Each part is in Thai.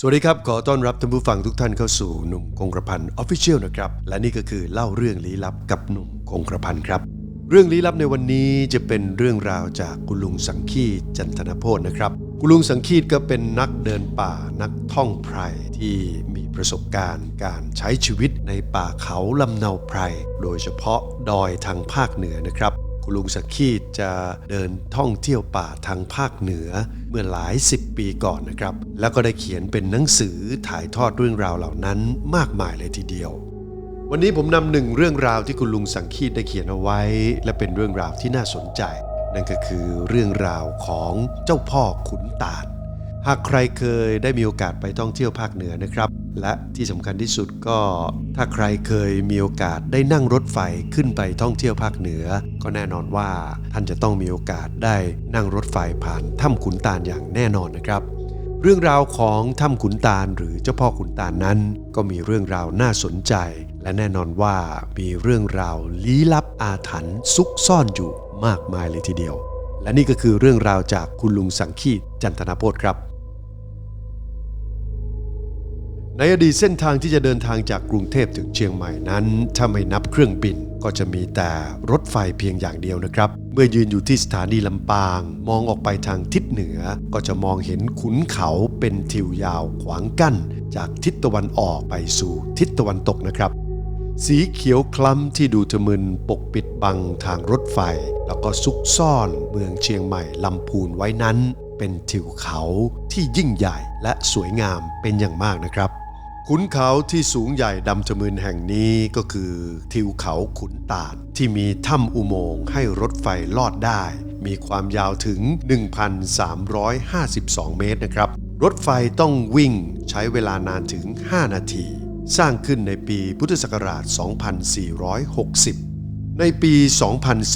สวัสดีครับ ขอต้อนรับท่านผู้ฟังทุกท่านเข้าสู่หนุ่มคงกระพันออฟฟิเชียลนะครับ และนี่ก็คือเล่าเรื่องลี้ลับกับหนุ่มคงกระพันครับ เรื่องลี้ลับในวันนี้จะเป็นเรื่องราวจากคุณลุงสังคีตจันทนโพธนะครับ คุณลุงสังคีตก็เป็นนักเดินป่านักท่องไพรที่มีประสบการณ์ การใช้ชีวิตในป่าเขาลำเนาไพรโดยเฉพาะดอยทางภาคเหนือนะครับ คุณลุงสักขีดจะเดินท่องเที่ยวป่าทางภาคเหนือเมื่อหลายสิบปีก่อนนะครับ แล้วก็ได้เขียนเป็นหนังสือถ่ายทอดเรื่องราวเหล่านั้นมากมายเลยทีเดียว วันนี้ผมนำหนึ่งเรื่องราวที่คุณลุงสังคีตได้เขียนเอาไว้ และเป็นเรื่องราวที่น่าสนใจ นั่นก็คือเรื่องราวของเจ้าพ่อขุนตาล หากใครเคยได้มีโอกาสไปท่องเที่ยวภาคเหนือนะครับ และที่สำคัญที่สุดก็ ถ้าใครเคยมีโอกาสได้นั่งรถไฟขึ้นไปท่องเที่ยวภาคเหนือ ก็แน่นอนว่าท่านจะต้องมีโอกาสได้นั่งรถไฟผ่านถ้ำขุนตาลอย่างแน่นอนนะครับ เรื่องราวของถ้ำขุนตาลหรือเจ้าพ่อขุนตาลนั้น ก็มีเรื่องราวน่าสนใจ และแน่นอนว่ามีเรื่องราวลี้ลับอาถรรพ์ซุกซ่อนอยู่มากมายเลยทีเดียว และนี่ก็คือเรื่องราวจากคุณลุงสังคีตจันทนาโพธครับ ในอดีตเส้นทางที่จะเดินทางจากกรุงเทพถึงเชียงใหม่นั้น ถ้าไม่นับเครื่องบินก็จะมีแต่รถไฟเพียงอย่างเดียวนะครับ เมื่อยืนอยู่ที่สถานีลำปาง มองออกไปทางทิศเหนือ ก็จะมองเห็นขุนเขาเป็นทิวยาวขวางกั้น จากทิศตะวันออกไปสู่ทิศตะวันตกนะครับ สีเขียวคล้ำที่ดูทะมึนปกปิดบังทางรถไฟ แล้วก็ซุกซ่อนเมืองเชียงใหม่ลำพูนไว้นั้น เป็นทิวเขาที่ยิ่งใหญ่และสวยงามเป็นอย่างมากนะครับ ขุนเขาที่สูงใหญ่ดำทะมึนแห่งนี้ก็คือทิวเขาขุนตาลที่มีถ้ำอุโมงค์ให้รถไฟลอดได้ มีความยาวถึง 1,352 เมตรนะครับ รถไฟต้องวิ่งใช้เวลานานถึง 5 นาที สร้างขึ้นในปีพุทธศักราช 2460 ในปี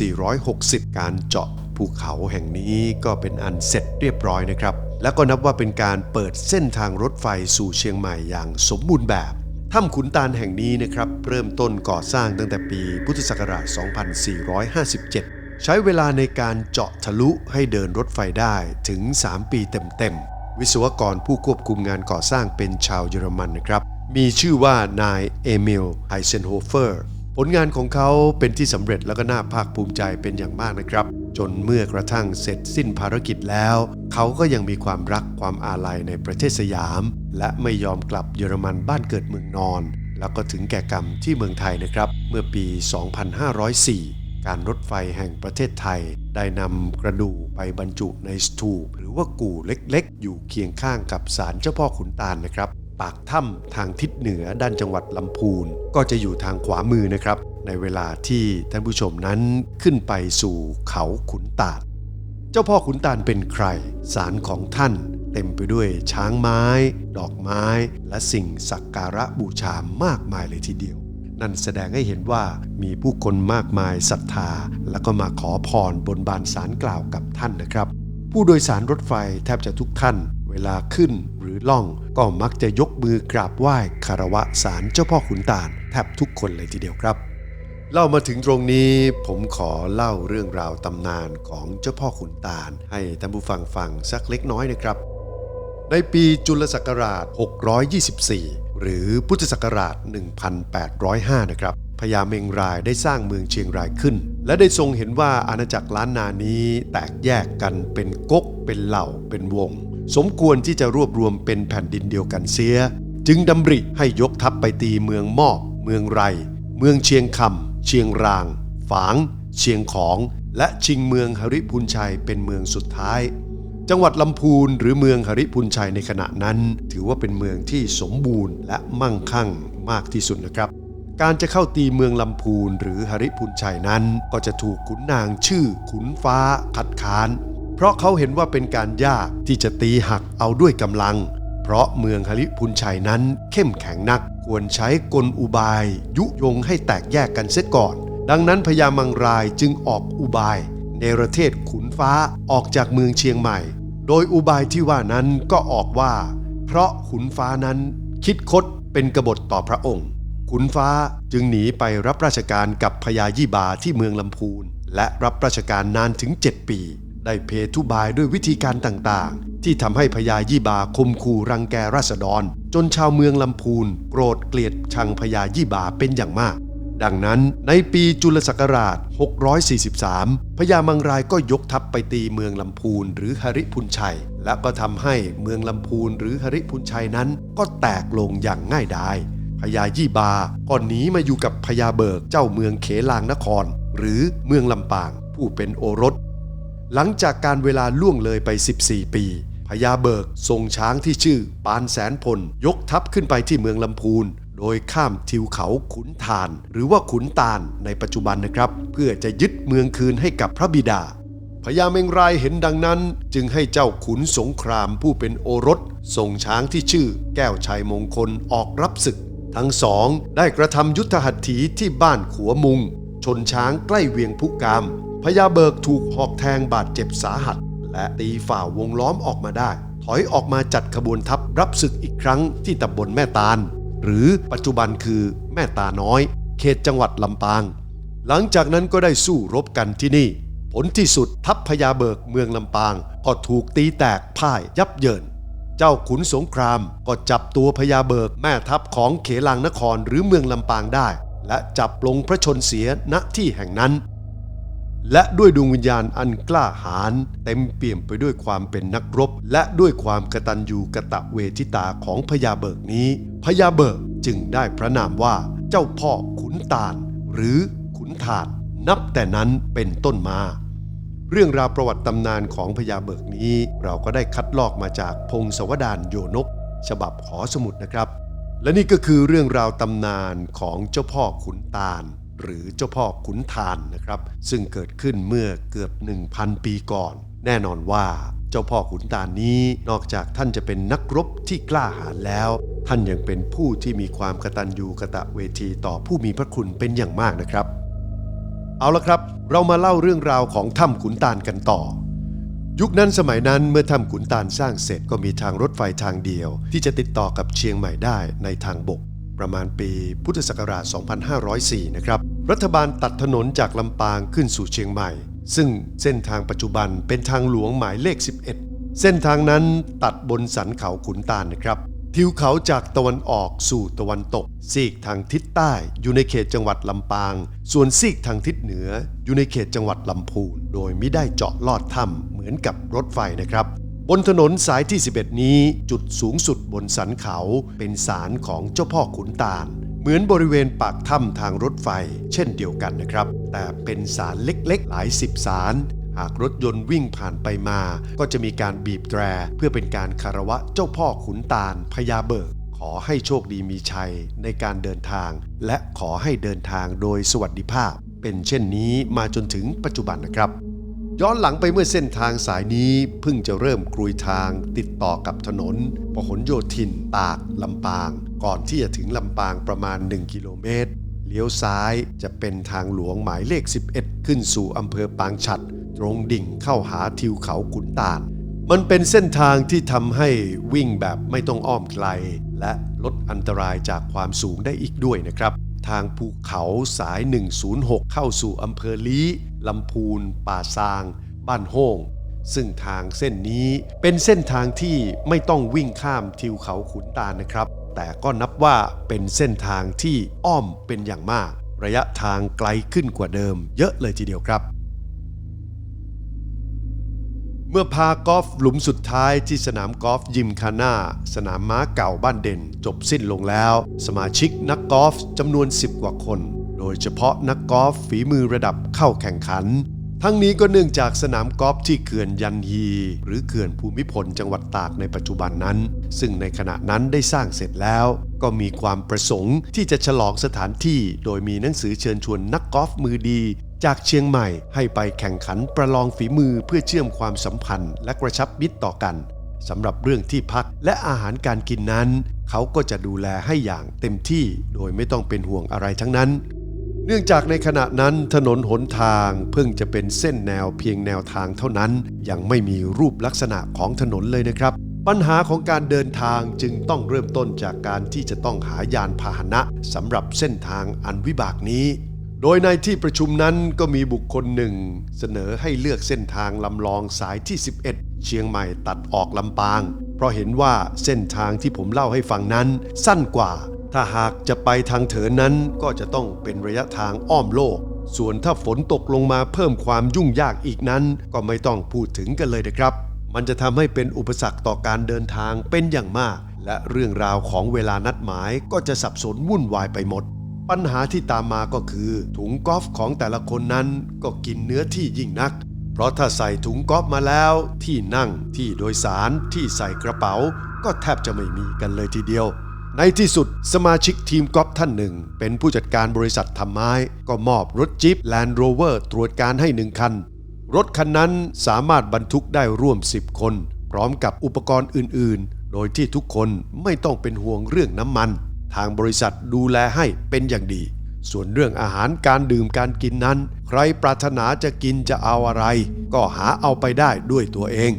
2460 การเจาะภูเขาแห่งนี้ก็เป็นอันเสร็จเรียบร้อยนะครับ และก็นับว่าเป็นการเปิดเส้นทางรถไฟสู่เชียงใหม่อย่างสมบูรณ์แบบถ้ำขุนตาลแห่งนี้นะครับ เริ่มต้นก่อสร้างตั้งแต่ปีพุทธศักราช 2457 ใช้เวลาในการเจาะทะลุให้เดินรถไฟได้ถึง 3 ปีเต็มๆ วิศวกรผู้ควบคุมงานก่อสร้างเป็นชาวเยอรมันนะครับ มีชื่อว่านายเอมิลไฮเซนโฮเฟอร์ ผลงานของเขาเป็นที่สำเร็จแล้วก็น่าภาคภูมิใจเป็นอย่างมากนะครับ จนเมื่อกระทั่งเสร็จสิ้นภารกิจแล้ว เขาก็ยังมีความรักความอาลัยในประเทศสยาม และไม่ยอมกลับเยอรมันบ้านเกิดเมืองนอน แล้วก็ถึงแก่กรรมที่เมืองไทยนะครับ เมื่อปี 2504 การรถไฟแห่งประเทศไทย ได้นำกระดูกไปบรรจุในสถูปหรือว่ากู่เล็กๆ อยู่เคียงข้างกับศาลเจ้าพ่อขุนตาลนะครับ ปากถ้ำทางทิศเหนือด้านจังหวัดลำพูน ก็จะอยู่ทางขวามือนะครับ ในเวลาที่ท่านผู้ชมนั้นขึ้นไปสู่เขาขุนตาลเจ้าพ่อขุนตาลเป็นใคร สารของท่านเต็มไปด้วยช้างไม้ ดอกไม้ และสิ่งสักการะบูชามากมายเลยทีเดียว นั่นแสดงให้เห็นว่ามีผู้คนมากมายศรัทธา แล้วก็มาขอพรบนบานสารกล่าวกับท่านนะครับ ผู้โดยสารรถไฟแทบจะทุกท่าน เวลาขึ้นหรือล่องก็มักจะยกมือกราบไหว้คารวะสารเจ้าพ่อขุนตาลแทบทุกคนเลยทีเดียวครับ เล่ามาถึงตรงนี้ผมขอเล่าเรื่องราวตำนานของเจ้าพ่อขุนตาลให้ท่านผู้ฟังฟังสักเล็กน้อยนะครับ ในปีจุลศักราช 624 หรือพุทธศักราช 1805 นะครับพญาเมงรายได้สร้างเมืองเชียงรายขึ้น และได้ทรงเห็นว่าอาณาจักรล้านนานี้แตกแยกกันเป็นก๊กเป็นเหล่าเป็นวง สมควรที่จะรวบรวมเป็นแผ่นดินเดียวกันเสีย จึงดำริให้ยกทัพไปตีเมืองมอบเมืองไร เมืองเชียงคำเชียงราง ฝาง เชียงของ และชิงเมืองหริพุนชัยเป็นเมืองสุดท้าย จังหวัดลำพูนหรือเมืองหริพุนชัยในขณะนั้น ถือว่าเป็นเมืองที่สมบูรณ์และมั่งคั่งมากที่สุดนะครับการจะเข้าตีเมืองลำพูนหรือหริพุนชัยนั้น ก็จะถูกขุนนางชื่อขุนฟ้าคัดค้าน ราะเขาเห็นว่าเป็นการยากที่จะตีหักเอาด้วยกำลัง เพราะเมืองหริพุนชัยนั้นเข้มแข็งนัก ควรใช้กลอุบาย ยุยงให้แตกแยกกันเสียก่อน ดังนั้นพญามังรายจึงออกอุบาย ในประเทศขุนฟ้าออกจากเมืองเชียงใหม่ โดยอุบายที่ว่านั้นก็ออกว่า เพราะขุนฟ้านั้นคิดคดเป็นกบฏต่อพระองค์ ขุนฟ้าจึงหนีไปรับราชการกับพญายี่บาที่เมืองลำพูน และรับราชการนานถึง 7 ปี ได้เพทุบายด้วยวิธีการต่างๆ ที่ทำให้พญายี่บาคมคูรังแกราษฎร จนชาวเมืองลำพูนโกรธเกลียดชังพญายี่บาเป็นอย่างมาก ดังนั้นในปีจุลศักราช 643 พญามังรายก็ยกทัพไปตีเมืองลำพูนหรือหริพุนชัย และก็ทำให้เมืองลำพูนหรือหริพุนชัยนั้นก็แตกลงอย่างง่ายดายพญายี่บาก็หนีมาอยู่กับพญาเบิกเจ้าเมืองเขลางนคร หรือเมืองลำปาง ผู้เป็นโอรส หลังจากการเวลาล่วงเลยไป 14 ปีพญาเบิกทรงช้างที่ชื่อปานแสนพล ยกทัพขึ้นไปที่เมืองลำพูน โดยข้ามทิวเขาขุนทาน หรือว่าขุนตาลในปัจจุบันนะครับ เพื่อจะยึดเมืองคืนให้กับพระบิดาพญาเมงรายเห็นดังนั้น จึงให้เจ้าขุนสงครามผู้เป็นโอรสส่งช้างที่ชื่อ แก้วชัยมงคลออกรับศึก ทั้งสองได้กระทำยุทธหัตถีที่บ้านขัวมุง ชนช้างใกล้เวียงพุกาม พญาเบิกถูกหอกแทงบาดเจ็บสาหัส และตีฝ่าวงล้อมออกมาได้ ถอยออกมาจัดขบวนทัพรับศึกอีกครั้งที่ตำบลแม่ตาล หรือปัจจุบันคือแม่ตาน้อย เขตจังหวัดลำปาง หลังจากนั้นก็ได้สู้รบกันที่นี่ ผลที่สุดทัพพญาเบิกเมืองลำปางก็ถูกตีแตกพ่ายยับเยินเจ้าขุนสงครามก็จับตัวพญาเบิกแม่ทัพของเขลางนครหรือเมืองลำปางได้ และจับลงพระชนเสียณที่แห่งนั้น และด้วยดวงวิญญาณอันกล้าหาญเต็มเปี่ยมไปด้วยความเป็นนักรบ และด้วยความกระตัญญูกระตะเวทิตาของพญาเบิกนี้พญาเบิกจึงได้พระนามว่าเจ้าพ่อขุนตาล หรือขุนทานนับแต่นั้นเป็นต้นมา เรื่องราวประวัติตำนานของพญาเบิกนี้ เราก็ได้คัดลอกมาจากพงศวดานโยนก ฉบับหอสมุดนะครับ และนี่ก็คือเรื่องราวตำนานของเจ้าพ่อขุนตาล หรือเจ้าพ่อขุนทานนะครับ ซึ่งเกิดขึ้นเมื่อเกือบ 1,000 ปีก่อน แน่นอนว่าเจ้าพ่อขุนตาลนี้นอกจากท่านจะเป็นนักรบที่กล้าหาญแล้ว ท่านยังเป็นผู้ที่มีความกตัญญูกะตะเวทีต่อผู้มีพระคุณเป็นอย่างมากนะครับ เอาละครับ เรามาเล่าเรื่องราวของถ้ำขุนตาลกันต่อ ยุคนั้นสมัยนั้นเมื่อถ้ำขุนตาลสร้างเสร็จก็มีทางรถไฟทางเดียว ที่จะติดต่อกับเชียงใหม่ได้ในทางบก ประมาณปีพุทธศักราช 2504 นะครับ รัฐบาลตัดถนนจากลำปางขึ้นสู่เชียงใหม่ ซึ่งเส้นทางปัจจุบันเป็นทางหลวงหมายเลข 11 เส้นทางนั้นตัดบนสันเขาขุนตาลนะครับ ทิวเขาจากตะวันออกสู่ตะวันตก ซีกทางทิศใต้อยู่ในเขตจังหวัดลำปาง ส่วนซีกทางทิศเหนืออยู่ในเขตจังหวัดลำพูน โดยไม่ได้เจาะลอดถ้ำเหมือนกับรถไฟนะครับ บนถนนสายที่ 11 นี้จุดสูงสุดบนสันเขาเป็นศาลของเจ้าพ่อขุนตาล เหมือนบริเวณปากถ้ำทางรถไฟ เช่นเดียวกันนะครับ แต่เป็นศาลเล็กๆ หลายสิบศาลหากรถยนต์วิ่งผ่านไปมา ก็จะมีการบีบแตร เพื่อเป็นการคารวะเจ้าพ่อขุนตาลพญาเบิก ขอให้โชคดีมีชัยในการเดินทาง และขอให้เดินทางโดยสวัสดิภาพ เป็นเช่นนี้มาจนถึงปัจจุบันนะครับ ย้อนหลังไปเมื่อเส้นทางสายนี้เพิ่งจะเริ่มกรุยทางติดต่อกับถนนพหลโยธิน ตาก ลำปาง ก่อนที่จะถึงลำปางประมาณ 1 กิโลเมตร เลี้ยวซ้ายจะเป็นทางหลวงหมายเลข 11 ขึ้นสู่อำเภอปางฉัด ตรงดิ่งเข้าหาทิวเขาขุนตาล มันเป็นเส้นทางที่ทำให้วิ่งแบบไม่ต้องอ้อมไกล และลดอันตรายจากความสูงได้อีกด้วยนะครับ ทางภูเขาสาย 106 เข้าสู่อำเภอลี้ ลำพูน ป่าซาง บ้านโฮ่งซึ่งทางเส้นนี้เป็นเส้นทางที่ไม่ต้องวิ่งข้ามทิวเขาขุนตาลนะครับ แต่ก็นับว่าเป็นเส้นทางที่อ้อมเป็นอย่างมาก ระยะทางไกลขึ้นกว่าเดิม เยอะเลยทีเดียวครับ เมื่อพากอล์ฟหลุมสุดท้ายที่สนามกอล์ฟยิมคาน่าสนามม้าเก่าบ้านเด่น จบสิ้นลงแล้ว สมาชิกนักกอล์ฟจำนวน 10 กว่าคน โดยเฉพาะนักกอล์ฟฝีมือระดับเข้าแข่งขัน ทั้งนี้ก็เนื่องจากสนามกอล์ฟที่เขื่อนยันฮี หรือเขื่อนภูมิพลจังหวัดตากในปัจจุบันนั้น ซึ่งในขณะนั้นได้สร้างเสร็จแล้ว ก็มีความประสงค์ที่จะฉลองสถานที่ โดยมีหนังสือเชิญชวนนักกอล์ฟมือดีจากเชียงใหม่ให้ไปแข่งขันประลองฝีมือเพื่อเชื่อมความสัมพันธ์ และกระชับมิตรต่อกันสำหรับเรื่องที่พักและอาหารการกินนั้น เขาก็จะดูแลให้อย่างเต็มที่โดยไม่ต้องเป็นห่วงอะไรทั้งนั้น เนื่องจากในขณะนั้นถนนหนทางเพิ่งจะเป็นเส้นแนวเพียงแนวทางเท่านั้น ยังไม่มีรูปลักษณะของถนนเลยนะครับ ปัญหาของการเดินทางจึงต้องเริ่มต้นจากการที่จะต้องหายานพาหนะสำหรับเส้นทางอันวิบากนี้ โดยในที่ประชุมนั้นก็มีบุคคลหนึ่ง เสนอให้เลือกเส้นทางลำลองสายที่ 11 เชียงใหม่ตัดออกลำปาง เพราะเห็นว่าเส้นทางที่ผมเล่าให้ฟังนั้นสั้นกว่า ถ้าหากจะไปทางเถินนั้นก็จะต้องเป็นระยะทางอ้อมโลก ส่วนถ้าฝนตกลงมาเพิ่มความยุ่งยากอีกนั้น ก็ไม่ต้องพูดถึงกันเลยนะครับ มันจะทำให้เป็นอุปสรรคต่อการเดินทางเป็นอย่างมาก และเรื่องราวของเวลานัดหมายก็จะสับสนวุ่นวายไปหมด ปัญหาที่ตามมาก็คือ ถุงกอล์ฟของแต่ละคนนั้นก็กินเนื้อที่ยิ่งนักเพราะถ้าใส่ถุงกอล์ฟมาแล้ว ที่นั่งที่โดยสารที่ใส่กระเป๋า ก็แทบจะไม่มีกันเลยทีเดียว ในที่สุดสมาชิกทีมกอล์ฟท่านหนึ่ง เป็นผู้จัดการบริษัททำไม้ ก็มอบรถจิ๊ปแลนด์โรเวอร์ตรวจการให้หนึ่งคัน รถคันนั้นสามารถบรรทุกได้ร่วม 10 คน พร้อมกับอุปกรณ์อื่น ๆ โดยที่ทุกคนไม่ต้องเป็นห่วงเรื่องน้ำมัน ทางบริษัทดูแลให้เป็นอย่างดี ส่วนเรื่องอาหารการดื่มการกินนั้น ใครปรารถนาจะกินจะเอาอะไร ก็หาเอาไปได้ด้วยตัวเอง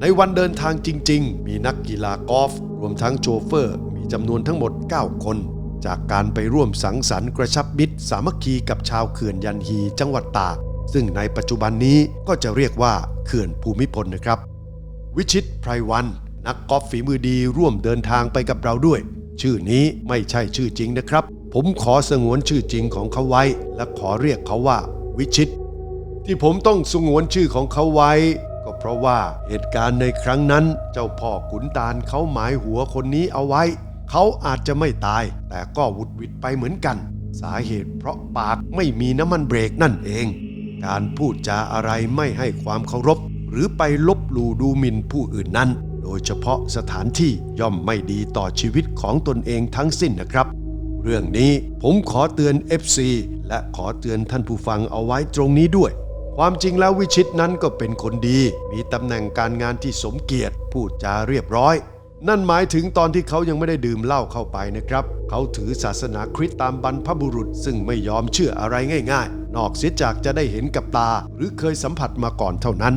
ในวันเดินทางจริง ๆ มีนักกีฬากอล์ฟรวมทั้งโชเฟอร์ มีจำนวนทั้งหมด 9 คน จากการไปร่วมสังสรรค์กระชับมิตรสามัคคีกับชาวเขื่อนยันฮีจังหวัดตากซึ่งในปัจจุบันนี้ก็จะเรียกว่าเขื่อนภูมิพลนะครับ วิชิตไพรวัน นักกอล์ฟฝีมือดีร่วมเดินทางไปกับเราด้วย ชื่อนี้ไม่ใช่ชื่อจริงนะครับ ผมขอสงวนชื่อจริงของเขาไว้ และขอเรียกเขาว่า วิชิต ที่ผมต้องสงวนชื่อของเขาไว้ ก็เพราะว่าเหตุการณ์ในครั้งนั้น เจ้าพ่อขุนตาลเขาหมายหัวคนนี้เอาไว้ เขาอาจจะไม่ตาย แต่ก็วุดวิดไปเหมือนกัน สาเหตุเพราะปากไม่มีน้ำมันเบรกนั่นเอง การพูดจาอะไรไม่ให้ความเคารพ หรือไปลบหลู่ดูหมิ่นผู้อื่นนั้น โดยเฉพาะสถานที่ย่อมไม่ดีต่อชีวิตของตนเองทั้งสิ้นนะครับ เรื่องนี้ผมขอเตือน FC และขอเตือนท่านผู้ฟังเอาไว้ตรงนี้ด้วย ความจริงแล้ววิชิตนั้นก็เป็นคนดี มีตำแหน่งการงานที่สมเกียรติพูดจาเรียบร้อย นั่นหมายถึงตอนที่เขายังไม่ได้ดื่มเหล้าเข้าไปนะครับ เขาถือศาสนาคริสต์ตามบรรพบุรุษ ซึ่งไม่ยอมเชื่ออะไรง่าย ๆ นอกเสียจากจะได้เห็นกับตา หรือเคยสัมผัสมาก่อนเท่านั้น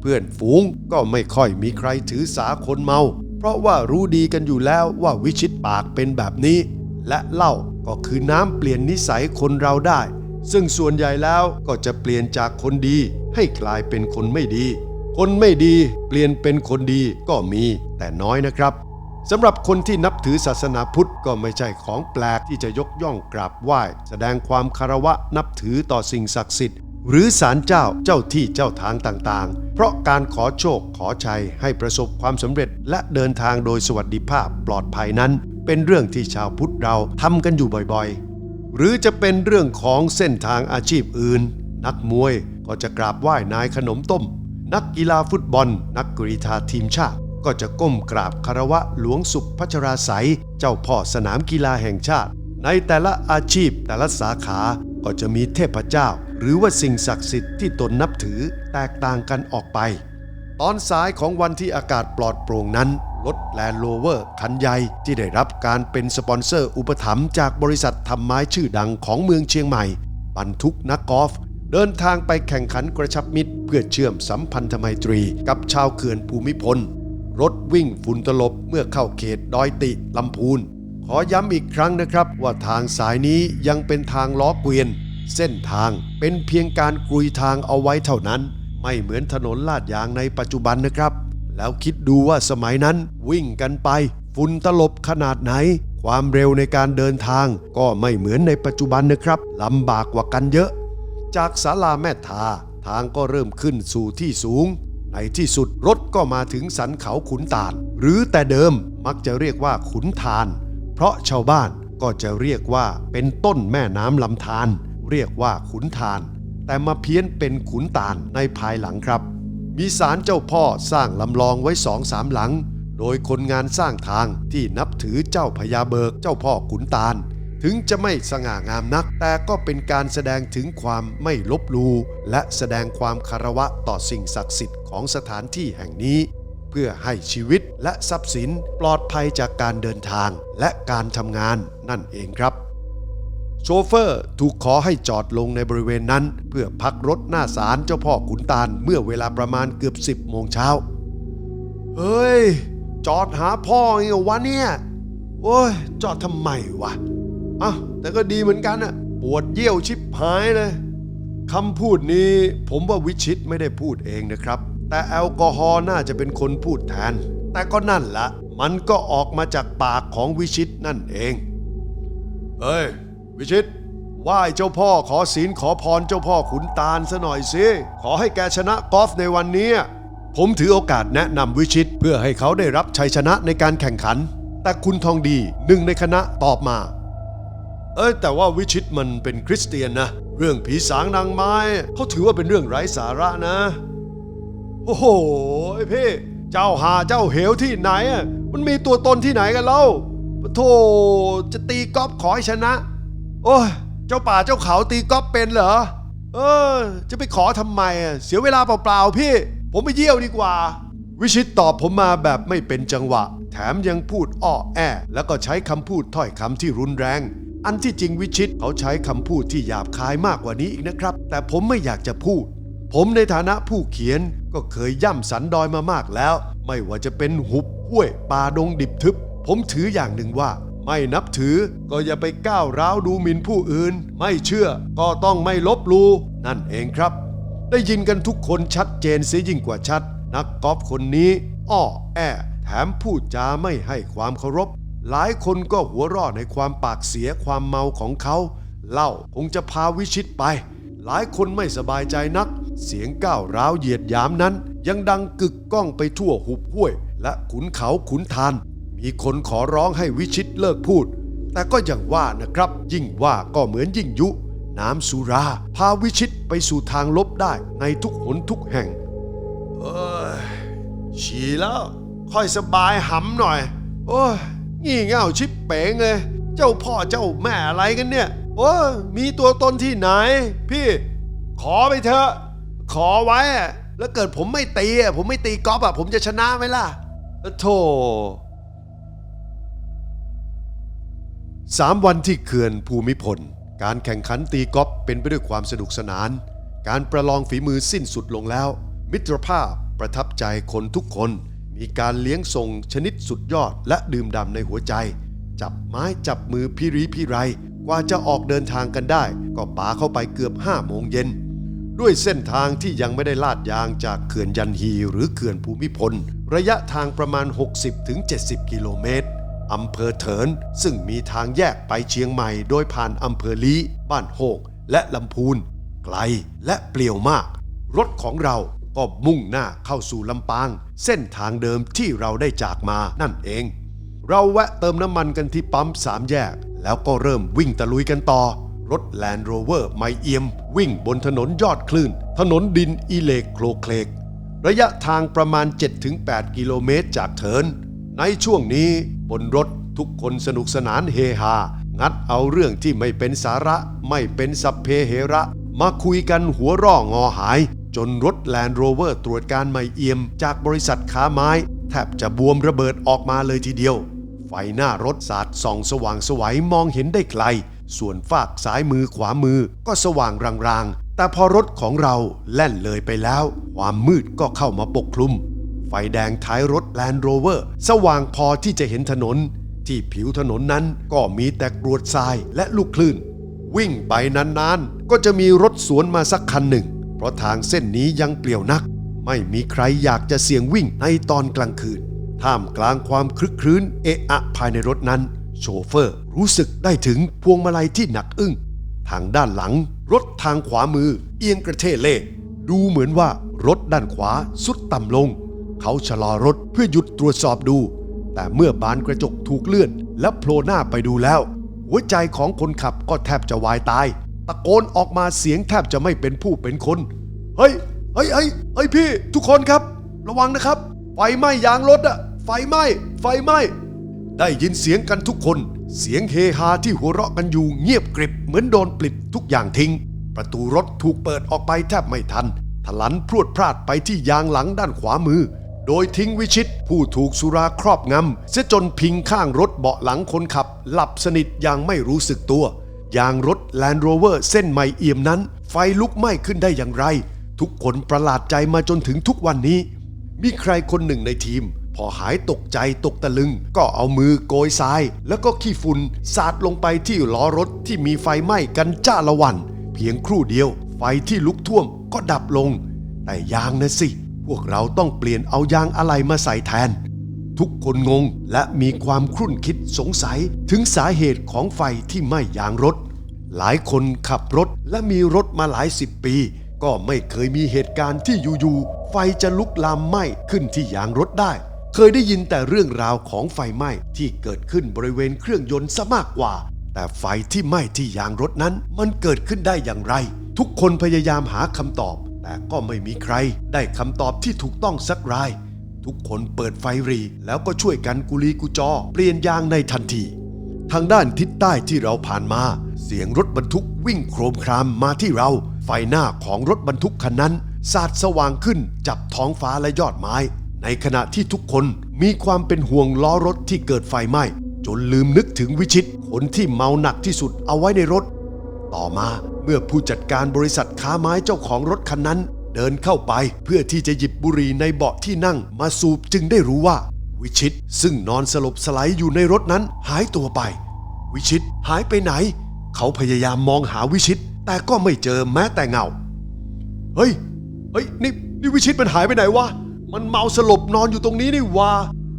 เพื่อนฝูงก็ไม่ค่อยมีใครถือสาคนเมา เพราะว่ารู้ดีกันอยู่แล้วว่าวิชิตปากเป็นแบบนี้ และเหล้าก็คือน้ำเปลี่ยนนิสัยคนเราได้ ซึ่งส่วนใหญ่แล้วก็จะเปลี่ยนจากคนดีให้กลายเป็นคนไม่ดี คนไม่ดีเปลี่ยนเป็นคนดีก็มีแต่น้อยนะครับสำหรับคนที่นับถือศาสนาพุทธก็ไม่ใช่ของแปลกที่จะยกย่องกราบไหว้ แสดงความคารวะนับถือต่อสิ่งศักดิ์สิทธิ์ หรือศาลเจ้าเจ้าที่เจ้าทางต่างๆ เพราะการขอโชคขอชัยให้ประสบความสำเร็จและเดินทางโดยสวัสดิภาพปลอดภัยนั้น เป็นเรื่องที่ชาวพุทธเราทำกันอยู่บ่อยๆ หรือจะเป็นเรื่องของเส้นทางอาชีพอื่น นักมวยก็จะกราบไหว้นายขนมต้ม นักกีฬาฟุตบอล นักกรีฑาทีมชาติ ก็จะก้มกราบคารวะหลวงสุขพัชราไสยเจ้าพ่อสนามกีฬาแห่งชาติ ในแต่ละอาชีพแต่ละสาขาก็จะมีเทพเจ้า หรือว่าสิ่งศักดิ์สิทธิ์ที่ตนนับถือแตกต่างกันออกไป ตอนสายของวันที่อากาศปลอดโปร่งนั้นรถแลนด์โรเวอร์คันใหญ่ที่ได้รับการเป็นสปอนเซอร์อุปถัมภ์จากบริษัททำไม้ชื่อดังของเมืองเชียงใหม่ บรรทุกนักกอล์ฟ เดินทางไปแข่งขันกระชับมิตร เพื่อเชื่อมสัมพันธไมตรีกับชาวเขื่อนภูมิพล รถวิ่งฝุ่นตลบเมื่อเข้าเขตดอยติลำพูน ขอย้ำอีกครั้งนะครับ ว่าทางสายนี้ยังเป็นทางล้อเกวียน เส้นทางเป็นเพียงการกรุยทางเอาไว้เท่านั้น ไม่เหมือนถนนลาดยางในปัจจุบันนะครับ แล้วคิดดูว่าสมัยนั้นวิ่งกันไปฝุ่นตลบขนาดไหน ความเร็วในการเดินทางก็ไม่เหมือนในปัจจุบันนะครับลำบากกว่ากันเยอะ จากศาลาแม่ทาทางก็เริ่มขึ้นสู่ที่สูง ในที่สุดรถก็มาถึงสันเขาขุนตาล หรือแต่เดิมมักจะเรียกว่าขุนทาน เพราะชาวบ้านก็จะเรียกว่าเป็นต้นแม่น้ำลำธารเรียกว่าขุนทาน แต่มาเพี้ยนเป็นขุนตาลในภายหลังครับ มีศาลเจ้าพ่อสร้างลำลองไว้สองสามหลัง โดยคนงานสร้างทางที่นับถือเจ้าพญาเบิกเจ้าพ่อขุนตาล ถึงจะไม่สง่างามนัก แต่ก็เป็นการแสดงถึงความไม่ลบลูและแสดงความคารวะต่อสิ่งศักดิ์สิทธิ์ของสถานที่แห่งนี้ เพื่อให้ชีวิตและทรัพย์สินปลอดภัยจากการเดินทางและการทำงานนั่นเองครับโชเฟอร์ถูกขอให้จอดลงในบริเวณนั้น เพื่อพักรถหน้าศาลเจ้าพ่อขุนตาลเมื่อเวลาประมาณเกือบ10โมงเช้า เฮ้ย จอดหาพ่อไงวะเนี่ย โอ้ย จอดทำไมวะ อะแต่ก็ดีเหมือนกันอะปวดเยี่ยวชิบหายเลยคำพูดนี้ผมว่าวิชิตไม่ได้พูดเองนะครับ แต่แอลกอฮอล์น่าจะเป็นคนพูดแทน แต่ก็นั่นละ มันก็ออกมาจากปากของวิชิตนั่นเองเฮ้ย วิชิตไหว้เจ้าพ่อขอศีลขอพรเจ้าพ่อขุนตาลซะหน่อยสิ ขอให้แกชนะกอล์ฟในวันนี้ ผมถือโอกาสแนะนำวิชิตเพื่อให้เขาได้รับชัยชนะในการแข่งขัน แต่คุณทองดีหนึ่งในคณะตอบมา เอ้ยแต่ว่าวิชิตมันเป็นคริสเตียนนะ เรื่องผีสางนางไม้เขาถือว่าเป็นเรื่องไร้สาระนะ โอ้โหไอ้พี่ เจ้าหาเจ้าเหวที่ไหนอะมันมีตัวตนที่ไหนกันเล่าโธ่จะตีกอล์ฟขอให้ชนะ โอ้ยเจ้าป่าเจ้าเขาตีกอล์ฟเป็นเหรอเออ จะไปขอทำไมอะเสียเวลาเปล่าๆพี่ ผมไปเยี่ยวดีกว่า วิชิตตอบผมมาแบบไม่เป็นจังหวะ แถมยังพูดอ้อแอ แล้วก็ใช้คำพูดถ้อยคำที่รุนแรง อันที่จริงวิชิตเขาใช้คำพูดที่หยาบคายมากกว่านี้อีกนะครับ แต่ผมไม่อยากจะพูด ผมในฐานะผู้เขียนก็เคยย่ำสันดอยมามากแล้ว ไม่ว่าจะเป็นหุบห้วยป่าดงดิบทึบ ผมถืออย่างหนึ่งว่า ไม่นับถือก็อย่าไปก้าวร้าวดูหมิ่นผู้อื่น ไม่เชื่อก็ต้องไม่ลบลูนั่นเองครับ ได้ยินกันทุกคนชัดเจนเสียยิ่งกว่าชัด นักกอล์ฟคนนี้อ้อแอแถมพูดจาไม่ให้ความเคารพ หลายคนก็หัวเร่อในความปากเสียความเมาของเขาเล่าคงจะพาวิชิตไป หลายคนไม่สบายใจนัก เสียงก้าวร้าวเหยียดหยามนั้น ยังดังกึกก้องไปทั่วหุบห้วย และขุนเขาขุนทาน มีคนขอร้องให้วิชิตเลิกพูด แต่ก็อย่างว่านะครับ ยิ่งว่าก็เหมือนยิ่งยุ น้ำสุรา พาวิชิตไปสู่ทางลบได้ในทุกหนทุกแห่ง เอ้ยฉี่แล้ว ค่อยสบายหำหน่อย โอ้ย งี่เง่าชิบเป๋งเลย เจ้าพ่อเจ้าแม่อะไรกันเนี่ยโอ้มีตัวตนที่ไหน พี่ ขอไปเถอะ ขอไว้อะแล้วเกิดผมไม่ตีอะผมไม่ตีกอล์ฟอะผมจะชนะไหมล่ะโธ่สามวันที่เขื่อนภูมิพล การแข่งขันตีกอล์ฟเป็นไปด้วยความสนุกสนาน การประลองฝีมือสิ้นสุดลงแล้ว มิตรภาพประทับใจคนทุกคน มีการเลี้ยงส่งชนิดสุดยอดและดื่มด่ำในหัวใจ จับไม้จับมือพี่รีพี่ไร กว่าจะออกเดินทางกันได้ ก็ป่าเข้าไปเกือบห้าโมงเย็น ด้วยเส้นทางที่ยังไม่ได้ลาดยางจากเขื่อนยันฮีหรือเขื่อนภูมิพล ระยะทางประมาณ 60-70 กิโลเมตรอำเภอเถิน ซึ่งมีทางแยกไปเชียงใหม่ โดยผ่านอำเภอลีบ้านโฮกและลำพูนไกลและเปลี่ยวมาก รถของเรา ก็มุ่งหน้าเข้าสู่ลำปาง เส้นทางเดิมที่เราได้จากมานั่นเอง เราแวะเติมน้ำมันกันที่ปั๊มสามแยก แล้วก็เริ่มวิ่งตะลุยกันต่อ รถ Land Rover ไมเอียม วิ่งบนถนนยอดคลื่น ถนนดินอีเลกโคลเคลก ระยะทางประมาณ 7-8 กิโลเมตรจากเถิน ในช่วงนี้บนรถทุกคนสนุกสนานเฮฮา งัดเอาเรื่องที่ไม่เป็นสาระ ไม่เป็นสัพเพเหระ มาคุยกันหัวร่องอหาย จนรถ Land Rover ตรวจการไม่เอี่ยม จากบริษัทค้าไม้ แทบจะบวมระเบิดออกมาเลยทีเดียว ไฟหน้ารถสาดส่องสว่างสวัยมองเห็นได้ไกล ส่วนฝากซ้ายมือขวามือก็สว่างรางๆ แต่พอรถของเราแล่นเลยไปแล้ว ความมืดก็เข้ามาปกคลุม ไฟแดงท้ายรถ Land Rover สว่างพอที่จะเห็นถนน ที่ผิวถนนนั้นก็มีแต่กรวดทรายและลูกคลื่น วิ่งไปนานๆ ก็จะมีรถสวนมาสักคันหนึ่ง ราะทางเส้นนี้ยังเปลี่ยวนัก ไม่มีใครอยากจะเสี่ยงวิ่งในตอนกลางคืน ท่ามกลางความคลึกครื้นเอะอะภายในรถนั้น โชเฟอร์รู้สึกได้ถึงพวงมาลัยที่หนักอึ้ง ทางด้านหลัง รถทางขวามือ เอียงกระเทเล่ดูเหมือนว่ารถด้านขวาสุดต่ำลง เขาชะลอรถเพื่อหยุดตรวจสอบดู แต่เมื่อบานกระจกถูกเลื่อน และโผล่หน้าไปดูแล้ว หัวใจของคนขับก็แทบจะวายตายะโกนออกมาเสียงแทบจะไม่เป็นผู้เป็นคน เฮ้ย เฮ้ยเฮ้ยเฮ้ยพี่ ทุกคนครับ ระวังนะครับ ไฟไหม้ยางรถอะไฟไหม้ ไฟไหม้ ได้ยินเสียงกันทุกคน เสียงเฮฮาที่หัวเราะกันอยู่เงียบกริบเหมือนโดนปลิดทุกอย่างทิ้ง ประตูรถถูกเปิดออกไปแทบไม่ทัน ทะลันพรวดพลาดไปที่ยางหลังด้านขวามือ โดยทิ้งวิชิตผู้ถูกสุราครอบงำเสียจนพิงข้างรถเบาะหลังคนขับ หลับสนิทอย่างไม่รู้สึกตัว ยางรถ Land Rover เส้นใหม่เอี่ยมนั้น ไฟลุกไหม้ขึ้นได้อย่างไร ทุกคนประหลาดใจมาจนถึงทุกวันนี้ มีใครคนหนึ่งในทีม พอหายตกใจตกตะลึง ก็เอามือโกยทราย แล้วก็ขี้ฝุ่นสาดลงไปที่ล้อรถที่มีไฟไหม้กันจ้าละวัน เพียงครู่เดียว ไฟที่ลุกท่วมก็ดับลง แต่ยางนะสิ พวกเราต้องเปลี่ยนเอายางอะไรมาใส่แทน ทุกคนงงและมีความครุ่นคิดสงสัยถึงสาเหตุของไฟที่ไหม้ยางรถ หลายคนขับรถและมีรถมาหลายสิบปี ก็ไม่เคยมีเหตุการณ์ที่อยู่ๆไฟจะลุกลามไหม้ขึ้นที่ยางรถได้ เคยได้ยินแต่เรื่องราวของไฟไหม้ที่เกิดขึ้นบริเวณเครื่องยนต์ซะมากกว่า แต่ไฟที่ไหม้ที่ยางรถนั้นมันเกิดขึ้นได้อย่างไร ทุกคนพยายามหาคำตอบ แต่ก็ไม่มีใครได้คำตอบที่ถูกต้องสักราย ทุกคนเปิดไฟรี แล้วก็ช่วยกันกุลีกุจอ เปลี่ยนยางในทันที ทางด้านทิศใต้ที่เราผ่านมา เสียงรถบรรทุกวิ่งโครมครามมาที่เรา ไฟหน้าของรถบรรทุกคันนั้น สาดสว่างขึ้นจับท้องฟ้าและยอดไม้ ในขณะที่ทุกคนมีความเป็นห่วงล้อรถที่เกิดไฟไหม้จนลืมนึกถึงวิชิตคนที่เมาหนักที่สุดเอาไว้ในรถ ต่อมาเมื่อผู้จัดการบริษัทค้าไม้เจ้าของรถคันนั้น เดินเข้าไปเพื่อที่จะหยิบบุหรี่ในเบาะที่นั่งมาสูบจึงได้รู้ว่า วิชิตซึ่งนอนสลบสไลด์อยู่ในรถนั้นหายตัวไป วิชิตหายไปไหน เขาพยายามมองหาวิชิต แต่ก็ไม่เจอแม้แต่เงา เฮ้ย เฮ้ยนี่นี่วิชิตมันหายไปไหนวะ มันเมาสลบนอนอยู่ตรงนี้นี่วะ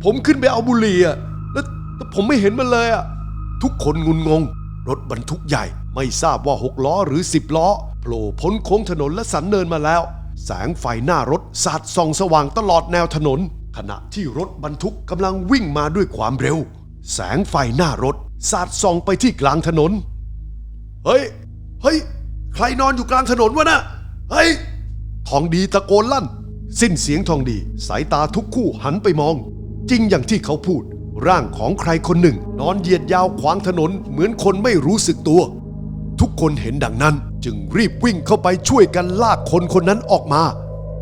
ผมขึ้นไปเอาบุหรี่อะแล้วแต่ผมไม่เห็นมันเลยอะทุกคนงุนงง รถบรรทุกใหญ่ไม่ทราบว่าหกล้อหรือสิบล้อโผล่พ้นโค้งถนนและสันเนินมาแล้ว แสงไฟหน้ารถสาดส่องสว่างตลอดแนวถนน ขณะที่รถบรรทุกกำลังวิ่งมาด้วยความเร็ว แสงไฟหน้ารถสาดส่องไปที่กลางถนน เฮ้ย เฮ้ย ใครนอนอยู่กลางถนนวะน่ะเฮ้ย ทองดีตะโกนลั่น สิ้นเสียงทองดีสายตาทุกคู่หันไปมอง จริงอย่างที่เขาพูด ร่างของใครคนหนึ่ง นอนเหยียดยาวขวางถนนเหมือนคนไม่รู้สึกตัว ทุกคนเห็นดังนั้น จึงรีบวิ่งเข้าไปช่วยกันลากคนคนนั้นออกมา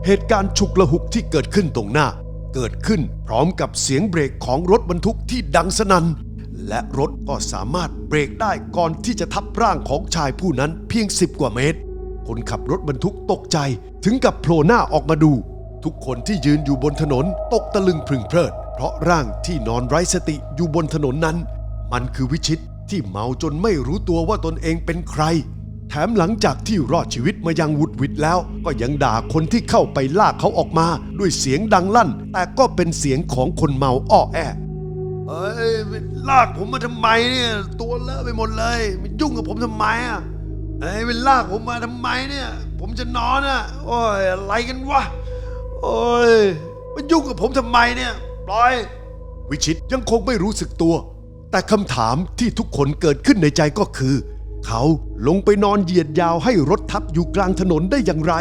เหตุการณ์ฉุกละหุกที่เกิดขึ้นตรงหน้า เกิดขึ้นพร้อมกับเสียงเบรกของรถบรรทุกที่ดังสนัน่นและรถก็สามารถเบรกได้ก่อนที่จะทับร่างของชายผู้นั้นเพียง10กว่าเมตร คนขับรถบรรทุกตกใจถึงกับโผล่หน้าออกมาดู ทุกคนที่ยืนอยู่บนถนนตกตะลึงพึงเพลิด เพราะร่างที่นอนไร้สติอยู่บนถนนนั้น มันคือวิชิตที่เมาจนไม่รู้ตัวว่าตนเองเป็นใคร แถมหลังจากที่รอดชีวิตมายังหวุดหวิดแล้ว ก็ยังด่าคนที่เข้าไปลากเขาออกมา ด้วยเสียงดังลั่น แต่ก็เป็นเสียงของคนเมาอ้อแอเอ้ยลากผมมาทำไมเนี่ยตัวเลอะไปหมดเลยมันยุ่งกับผมทำไมอะเอ้ยเป็นลากผมมาทำไมเนี่ย ผมจะนอนอะโอ้ยอะไรกันวะโอ้ยมันยุ่งกับผมทำไมเนี่ยปล่อย วิชิตยังคงไม่รู้สึกตัว แต่คำถามที่ทุกคนเกิดขึ้นในใจก็คือ เขาลงไปนอนเหยียดยาวให้รถทับอยู่กลางถนนได้อย่างไร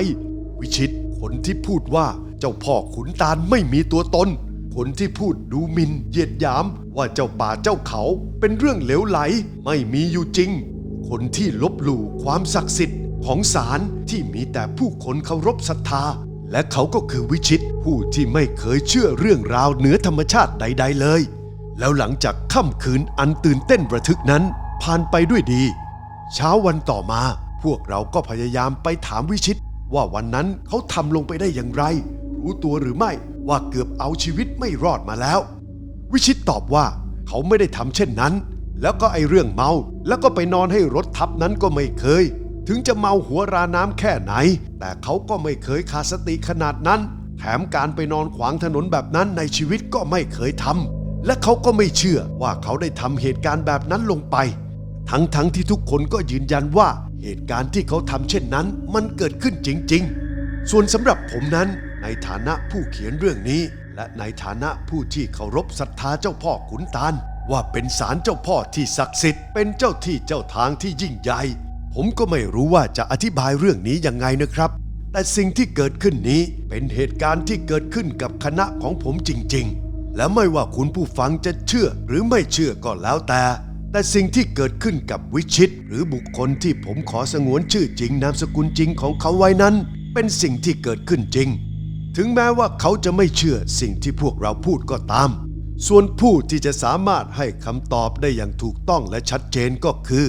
วิชิต คนที่พูดว่าเจ้าพ่อขุนตาลไม่มีตัวตน คนที่พูดดูหมินเหยียดยามว่าเจ้าป่าเจ้าเขาเป็นเรื่องเหลวไหลไม่มีอยู่จริง คนที่ลบหลู่ความศักดิ์สิทธิ์ของศาลที่มีแต่ผู้คนเคารพศรัทธา และเขาก็คือวิชิตผู้ที่ไม่เคยเชื่อเรื่องราวเหนือธรรมชาติใด ๆ เลย แล้วหลังจากค่ำคืนอันตื่นเต้นระทึกนั้น ผ่านไปด้วยดี เช้าวันต่อมา พวกเราก็พยายามไปถามวิชิต ว่าวันนั้นเขาทำลงไปได้อย่างไร รู้ตัวหรือไม่ว่าเกือบเอาชีวิตไม่รอดมาแล้ว วิชิตตอบว่าเขาไม่ได้ทำเช่นนั้น แล้วก็ไอเรื่องเมา แล้วก็ไปนอนให้รถทับนั้นก็ไม่เคย ถึงจะเมาหัวราน้ำแค่ไหน แต่เขาก็ไม่เคยขาดสติขนาดนั้นแถมการไปนอนขวางถนนแบบนั้นในชีวิตก็ไม่เคยทำและเขาก็ไม่เชื่อว่าเขาได้ทำเหตุการณ์แบบนั้นลงไป ทั้งๆทที่ทุกคนก็ยืนยันว่าเหตุการณ์ที่เขาทำเช่นนั้นมันเกิดขึ้นจริง ๆ ส่วนสำหรับผมนั้นในฐานะผู้เขียนเรื่องนี้ และในฐานะผู้ที่เคารพศรัทธาเจ้าพ่อขุนตาลว่าเป็นศาลเจ้าพ่อที่ศักดิ์สิทธิ์เป็นเจ้าที่เจ้าทางที่ยิ่งใหญ่ ผมก็ไม่รู้ว่าจะอธิบายเรื่องนี้ยังไงนะครับ แต่สิ่งที่เกิดขึ้นนี้เป็นเหตุการณ์ที่เกิดขึ้นกับคณะของผมจริง ๆ และไม่ว่าคุณผู้ฟังจะเชื่อหรือไม่เชื่อก็แล้วแต่ แต่สิ่งที่เกิดขึ้นกับวิชิต หรือบุคคลที่ผมขอสงวนชื่อจริงนามสกุลจริงของเขาไว้นั้น เป็นสิ่งที่เกิดขึ้นจริง ถึงแม้ว่าเขาจะไม่เชื่อสิ่งที่พวกเราพูดก็ตาม ส่วนผู้ที่จะสามารถให้คำตอบได้อย่างถูกต้องและชัดเจนก็คือ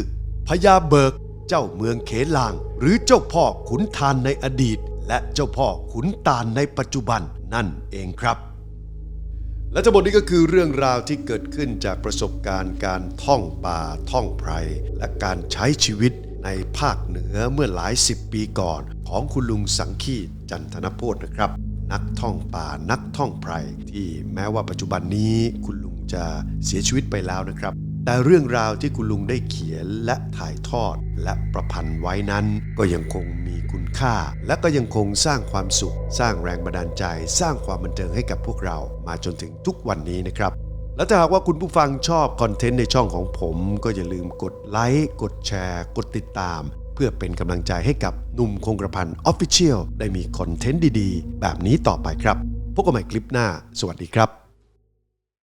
พญาเบิก เจ้าเมืองเขลาง หรือเจ้าพ่อขุนทานในอดีต และเจ้าพ่อขุนตาลในปัจจุบันนั่นเองครับ และทั้งหมดนี้ก็คือเรื่องราวที่เกิดขึ้นจากประสบการณ์การท่องป่าท่องไพรและการใช้ชีวิตในภาคเหนือเมื่อหลายสิบปีก่อน ของคุณลุงสังขีจันทนโพธนะครับ นักท่องป่านักท่องไพรที่แม้ว่าปัจจุบันนี้คุณลุงจะเสียชีวิตไปแล้วนะครับ แต่เรื่องราวที่คุณลุงได้เขียนและถ่ายทอดและประพันธ์ไว้นั้น ก็ยังคงมีคุณค่า และก็ยังคงสร้างความสุข สร้างแรงบันดาลใจ สร้างความบันเทิงให้กับพวกเรามาจนถึงทุกวันนี้นะครับและถ้าหากว่าคุณผู้ฟังชอบคอนเทนต์ในช่องของผม ก็อย่าลืมกดไลค์กดแชร์ กดติดตาม เพื่อเป็นกำลังใจให้กับหนุ่มคงกระพันออฟฟิเชียลได้มีคอนเทนต์ดีๆ แบบนี้ต่อไปครับพบกันใหม่คลิปหน้า สวัสดีครับ